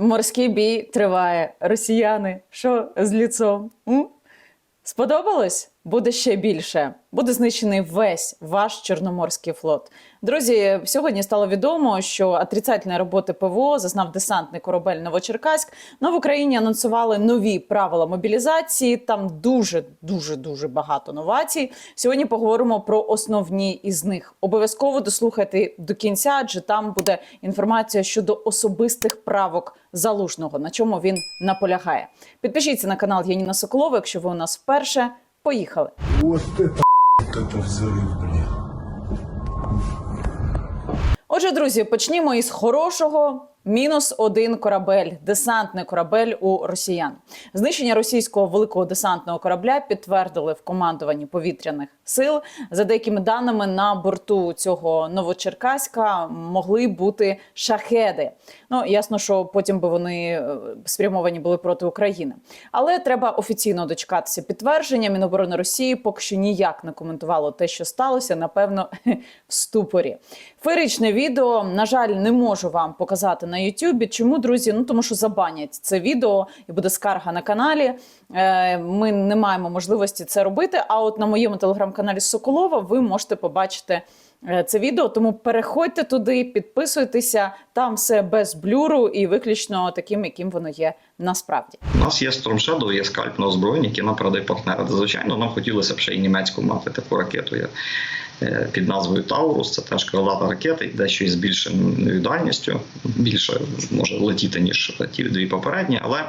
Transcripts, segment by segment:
Морський бій триває. Росіяни, що з ліцом? М? Сподобалось? Буде ще більше. Буде знищений весь ваш Чорноморський флот. Друзі, сьогодні стало відомо, що отрицательної роботи ПВО зазнав десантний корабель Новочеркаськ. Но в Україні анонсували нові правила мобілізації. Там дуже дуже дуже багато новацій. Сьогодні поговоримо про основні із них. Обов'язково дослухайте до кінця, адже там буде інформація щодо особистих правок залужного, на чому він наполягає. Підпишіться на канал Яніна Соколова, якщо ви у нас вперше. Поїхали. Вот это, вот это взрыв, блин. Отже, друзі, почнімо із хорошого. Мінус один корабель, десантний корабель у росіян. Знищення російського великого десантного корабля підтвердили в командуванні повітряних сил. За деякими даними на борту цього новочеркаська могли бути шахеди. Ну ясно, що потім би вони е, спрямовані були проти України. Але треба офіційно дочекатися підтвердження. Міноборони Росії поки що ніяк не коментувало те, що сталося. Напевно, в ступорі. Феєричне відео, на жаль, не можу вам показати на Ютубі. Чому, друзі? Ну тому що забанять це відео і буде скарга на каналі. Е, Ми не маємо можливості це робити. А от на моєму телеграм-каналі Соколова ви можете побачити. е, Це відео, тому переходьте туди, підписуйтеся. Там все без блюру і виключно таким, яким воно є насправді. У нас є Storm Shadow, є скальп на озброєння, які нам передає партнери. Звичайно, нам хотілося б ще й німецьку мати таку ракету е, під назвою Таурус. Це теж крилата ракета, і дещо із більшою дальністю. Більше може летіти, ніж ті дві попередні, але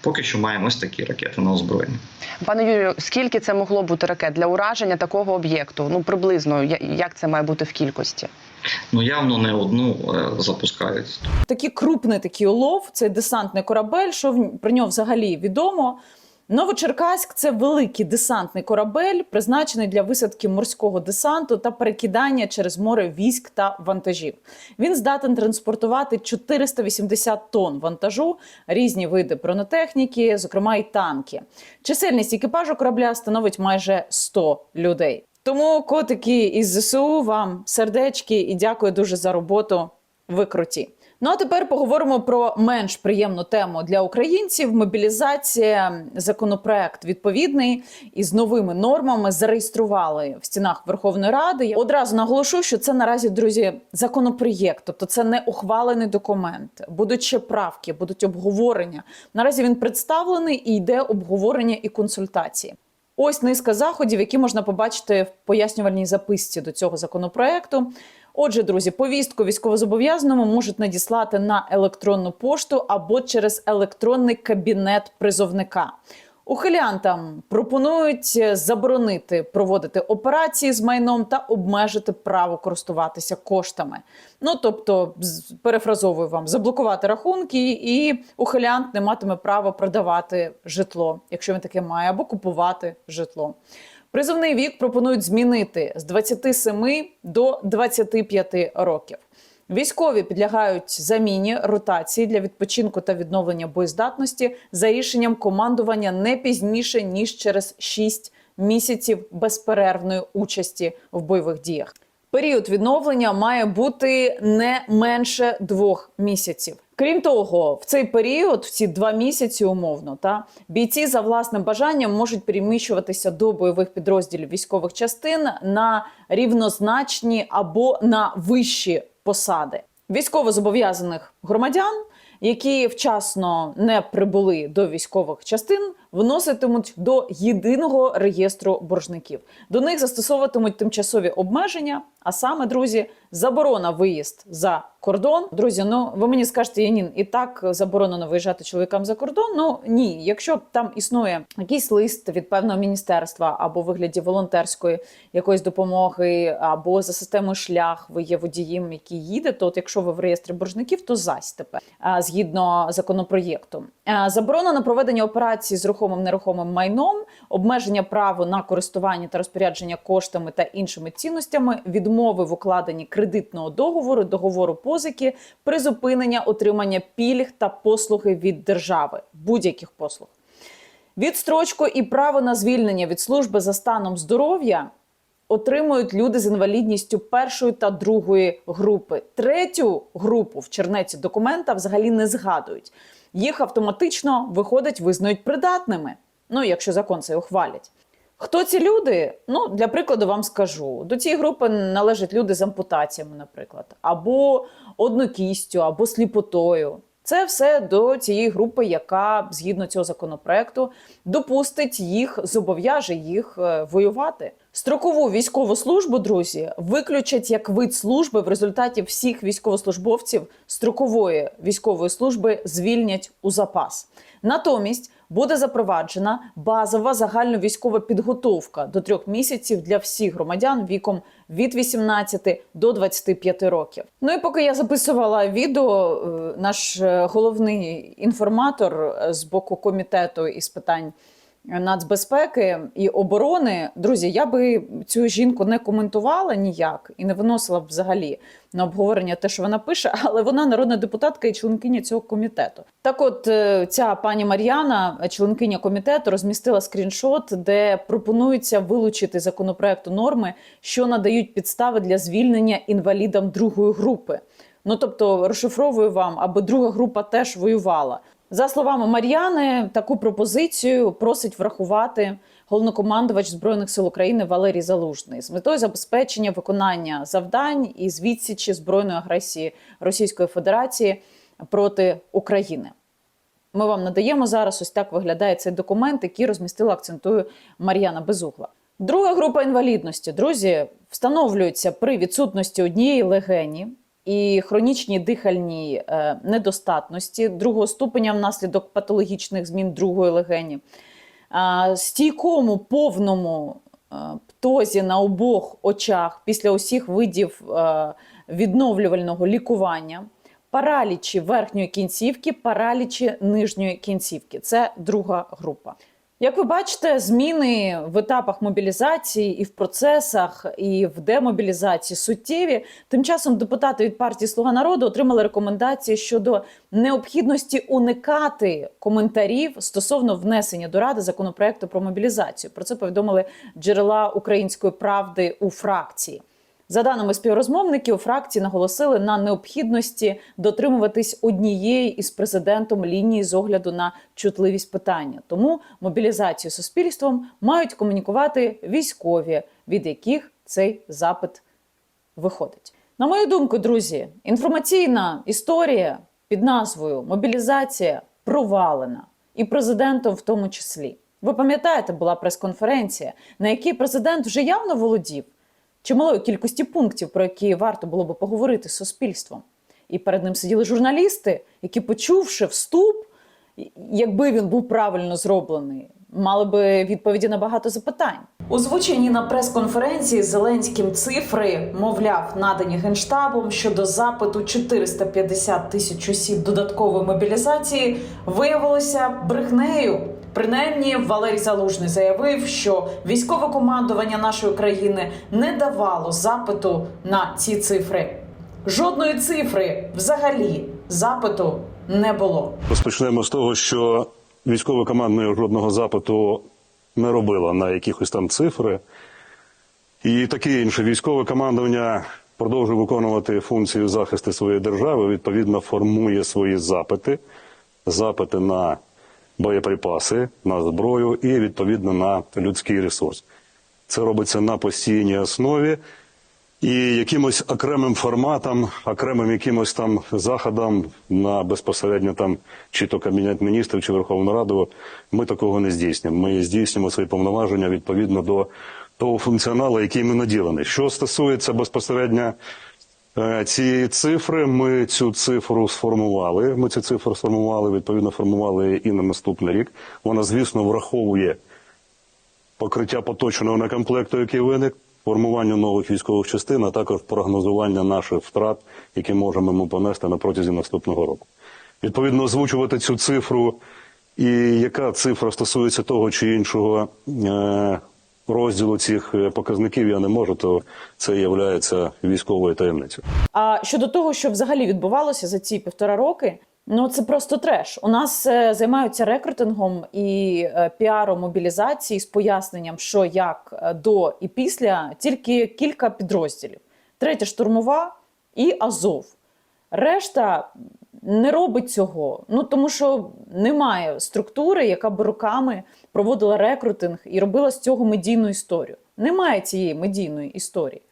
поки що маємо ось такі ракети на озброєння. Пане Юрію, скільки це могло бути ракет для ураження такого об'єкту? Ну приблизно як це має бути в кількості? Ну явно не одну е, запускають. такий крупний такий улов, цей десантний корабель. Що в- про нього взагалі відомо? Новочеркаськ це великий десантний корабель, призначений для висадки морського десанту та перекидання через море військ та вантажів. Він здатен транспортувати 480 тонн вантажу, різні види бронетехніки, зокрема й танки. Чисельність екіпажу корабля становить майже 100 людей. Тому котики із ЗСУ вам сердечки і дякую дуже за роботу. Ви круті. Ну а тепер поговоримо про менш приємну тему для українців. Мобілізація, законопроект відповідний із новими нормами зареєстрували в стінах Верховної Ради. Я одразу наголошу, що це наразі друзі законопроєкт, тобто це не ухвалений документ. Будуть ще правки, будуть обговорення. Наразі він представлений і йде обговорення і консультації. Ось низка заходів, які можна побачити в пояснювальній записці до цього законопроекту. Отже, друзі, повістку військовозобов'язаному можуть надіслати на електронну пошту або через електронний кабінет призовника. Ухилянтам пропонують заборонити проводити операції з майном та обмежити право користуватися коштами. Ну тобто, перефразовую вам, заблокувати рахунки, і ухилянт не матиме права продавати житло, якщо він таке має, або купувати житло. Призовний вік пропонують змінити з 27 до 25 років. Військові підлягають заміні ротації для відпочинку та відновлення боєздатності за рішенням командування не пізніше ніж через 6 місяців безперервної участі в бойових діях. Період відновлення має бути не менше двох місяців. Крім того, в цей період, в ці два місяці умовно, та бійці за власним бажанням можуть переміщуватися до бойових підрозділів військових частин на рівнозначні або на вищі посади. Військовозобов'язаних громадян, які вчасно не прибули до військових частин, вноситимуть до єдиного реєстру боржників. До них застосовуватимуть тимчасові обмеження, а саме, друзі, заборона виїзд за кордон. Друзі, ну ви мені скажете, Янін, і так заборонено виїжджати чоловікам за кордон. Ну ні, якщо там існує якийсь лист від певного міністерства або в вигляді волонтерської якоїсь допомоги, або за системою шлях, ви є водієм, який їде. То от якщо ви в реєстрі боржників, то зась тепер згідно законопроєкту. Заборона на проведення операцій з рухомим нерухомим майном, обмеження права на користування та розпорядження коштами та іншими цінностями, відмови в укладенні кредитного договору, договору позики, призупинення отримання пільг та послуги від держави, будь-яких послуг. Відстрочку і право на звільнення від служби за станом здоров'я отримують люди з інвалідністю першої та другої групи. Третю групу в чернеці документа взагалі не згадують. Їх автоматично виходить, визнають придатними. Ну, якщо закон це ухвалять. Хто ці люди? Ну, для прикладу, вам скажу. До цієї групи належать люди з ампутаціями, наприклад, або однокістю, або сліпотою. Це все до цієї групи, яка згідно цього законопроекту допустить їх, зобов'яже їх е, воювати. Строкову військову службу, друзі, виключать як вид служби. В результаті всіх військовослужбовців строкової військової служби звільнять у запас. Натомість буде запроваджена базова загальновійськова підготовка до трьох місяців для всіх громадян віком від 18 до 25 років. Ну і поки я записувала відео, е, наш е, головний інформатор е, з боку комітету із питань нацбезпеки і оборони, друзі, я би цю жінку не коментувала ніяк і не виносила б взагалі на обговорення те, що вона пише, але вона народна депутатка і членкиня цього комітету. Так, от е, ця пані Мар'яна, членкиня комітету, розмістила скріншот, де пропонується вилучити законопроекту норми, що надають підстави для звільнення інвалідам другої групи. Ну тобто розшифровую вам, аби друга група теж воювала. За словами Мар'яни, таку пропозицію просить врахувати головнокомандувач збройних сил України Валерій Залужний з метою забезпечення виконання завдань із відсічі збройної агресії Російської Федерації проти України. Ми вам надаємо зараз. Ось так виглядає цей документ, який розмістила акцентую Мар'яна Безугла. Друга група інвалідності, друзі, встановлюється при відсутності однієї легені і хронічній дихальній е, недостатності другого ступеня внаслідок патологічних змін другої легені, стійкому повному е, птозі на обох очах після усіх видів е, відновлювального лікування, паралічі верхньої кінцівки, паралічі нижньої кінцівки. Це друга група. Як ви бачите, зміни в етапах мобілізації і в процесах, і в демобілізації суттєві. Тим часом депутати від партії Слуга народу отримали рекомендації щодо необхідності уникати коментарів стосовно внесення до ради законопроекту про мобілізацію. Про це повідомили джерела української правди у фракції. За даними співрозмовників, фракції наголосили на необхідності дотримуватись однієї із президентом лінії з огляду на чутливість питання. Тому мобілізацію суспільством мають комунікувати військові, від яких цей запит виходить. На мою думку, друзі, інформаційна історія під назвою Мобілізація провалена і президентом в тому числі. Ви пам'ятаєте, була прес-конференція, на якій президент вже явно володів чималої кількості пунктів, про які варто було би поговорити з суспільством. І перед ним сиділи журналісти, які, почувши вступ, якби він був правильно зроблений, мали би відповіді на багато запитань. Озвучені на прес-конференції Зеленським цифри, мовляв, надані генштабом щодо запиту 450 тисяч осіб додаткової мобілізації, виявилося брехнею. Принаймні, Валерій Залужний заявив, що військове командування нашої країни не давало запиту на ці цифри. Жодної цифри взагалі запиту не було. Розпочнемо з того, що військове командне жодного запиту не робило на якихось там цифри. І таке інше військове командування продовжує виконувати функцію захисту своєї держави, відповідно, формує свої запити, запити на боєприпаси, на зброю і відповідно на людський ресурс. Це робиться на постійній основі. І якимось окремим форматом, окремим якимось там заходом на безпосередньо там чи то кабінет міністрів, чи Верховну Раду, ми такого не здійснюємо. Ми здійснюємо свої повноваження відповідно до того функціоналу, який ми наділені. Що стосується безпосередньо цієї цифри, ми цю цифру сформували. Ми цю цифру сформували, відповідно, формували і на наступний рік. Вона, звісно, враховує покриття поточного некомплекту, який виник, формування нових військових частин, а також прогнозування наших втрат, які можемо ми понести на протязі наступного року. Відповідно, озвучувати цю цифру, і яка цифра стосується того чи іншого е, розділу цих е, показників, я не можу, то це є військовою таємницею. А щодо того, що взагалі відбувалося за ці півтора роки, Ну, це просто треш. У нас е, займаються рекрутингом і е, піаром мобілізації з поясненням, що як е, до і після, тільки кілька підрозділів: третя штурмова і Азов. Решта не робить цього. Ну тому що немає структури, яка б роками проводила рекрутинг і робила з цього медійну історію. Немає цієї медійної історії.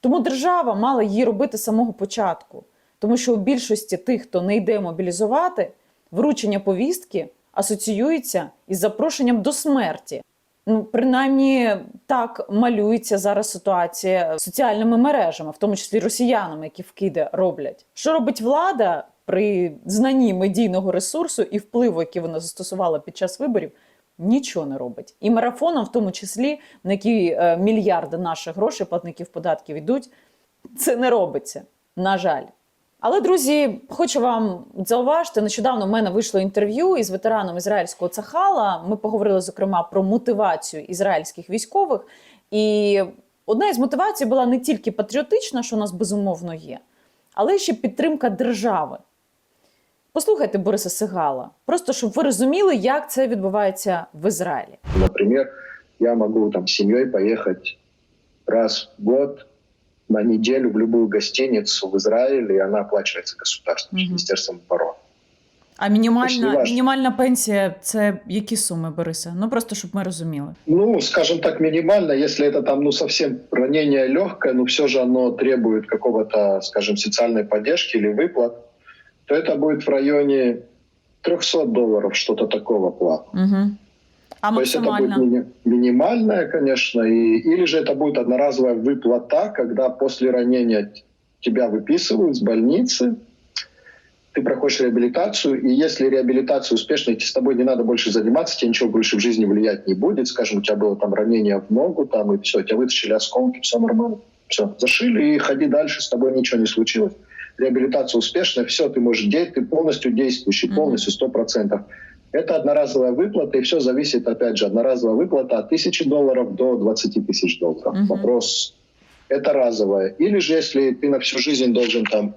Тому держава мала її робити з самого початку. Тому що у більшості тих, хто не йде мобілізувати, вручення повістки асоціюється із запрошенням до смерті. Ну, принаймні, так малюється зараз ситуація соціальними мережами, в тому числі росіянами, які вкиди роблять. Що робить влада при знанні медійного ресурсу і впливу, який вона застосувала під час виборів? Нічого не робить. І марафоном, в тому числі, на які е, мільярди наших грошей, платників податків йдуть, це не робиться. На жаль. Але, друзі, хочу вам зауважити, нещодавно в мене вийшло інтерв'ю із ветераном ізраїльського Цахала. Ми поговорили, зокрема, про мотивацію ізраїльських військових. І одна із мотивацій була не тільки патріотична, що у нас безумовно є, але ще підтримка держави. Послухайте Бориса Сигала, просто щоб ви розуміли, як це відбувається в Ізраїлі. Например, я могу там с семьей поехать раз в год на неделю в любую гостиницу в Израиле, и она оплачивается государством, Мгм. Министерством обороны. А мінімальна- мінімальна, мінімальна пенсія це які суми, Бориса? Ну просто щоб ми розуміли. Ну, скажем так, минимально, если это там, ну, совсем ранение легкое, но все же оно требует какого-то, скажем, социальной поддержки или выплат, то это будет в районе 300 долларов, что-то такого плата. Угу. А То есть это будет мини- минимальная, конечно, и, или же это будет одноразовая выплата, когда после ранения тебя выписывают с больницы, ты проходишь реабилитацию, и если реабилитация успешная, с тобой не надо больше заниматься, тебе ничего больше в жизни влиять не будет, скажем, у тебя было там ранение в ногу, там и все, тебя вытащили осколки, все нормально, все, зашили и ходи дальше, с тобой ничего не случилось. Реабилитация успешная, все, ты можешь действовать, ты полностью действующий, полностью, сто процентов. Это одноразовая выплата, и все зависит, опять же, одноразовая выплата от 1000 долларов до 20 тысяч долларов. Мгм. Вопрос, это разовая. Или же, если ты на всю жизнь должен там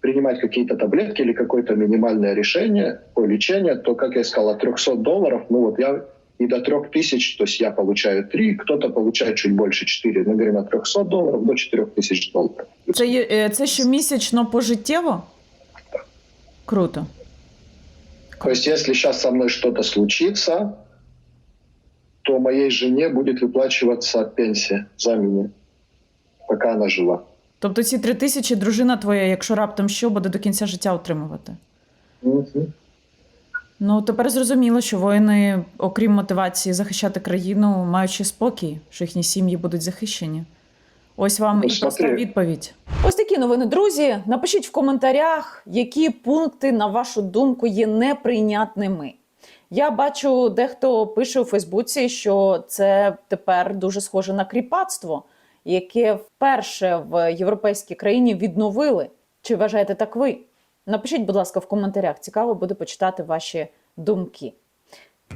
принимать какие-то таблетки или какое-то минимальное решение по лечению, то, как я сказал, от 300 долларов, ну вот я и до 3000, то есть я получаю 3, кто-то получает чуть больше 4. Мы говорим от 300 долларов до 4000 долларов. Це, є- е, це щомісячно пожиттєво? Круто. То есть, если сейчас со мной что-то случится, то моей жене будет выплачиваться пенсия за меня, пока она жива. Тобто ці три тисячі дружина твоя, якщо раптом що, буде до кінця життя отримувати. Мгм. Ну тепер зрозуміло, що воїни, окрім мотивації захищати країну, мають ще спокій, що їхні сім'ї будуть захищені. Ось вам Ну, і проста відповідь. Ось такі новини, друзі. Напишіть в коментарях, які пункти, на вашу думку, є неприйнятними. Я бачу, дехто пише у Фейсбуці, що це тепер дуже схоже на кріпацтво, яке вперше в європейській країні відновили. Чи вважаєте так ви? Напишіть, будь ласка, в коментарях. Цікаво буде почитати ваші думки.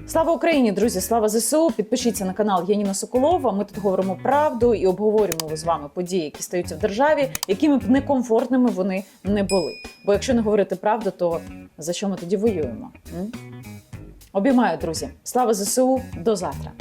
Слава Україні, друзі! Слава ЗСУ! Підпишіться на канал Яніна Соколова. Ми тут говоримо правду і обговорюємо з вами події, які стаються в державі, якими б некомфортними вони не були. Бо якщо не говорити правду, то за що ми тоді воюємо? М? Обіймаю, друзі! Слава ЗСУ! До завтра!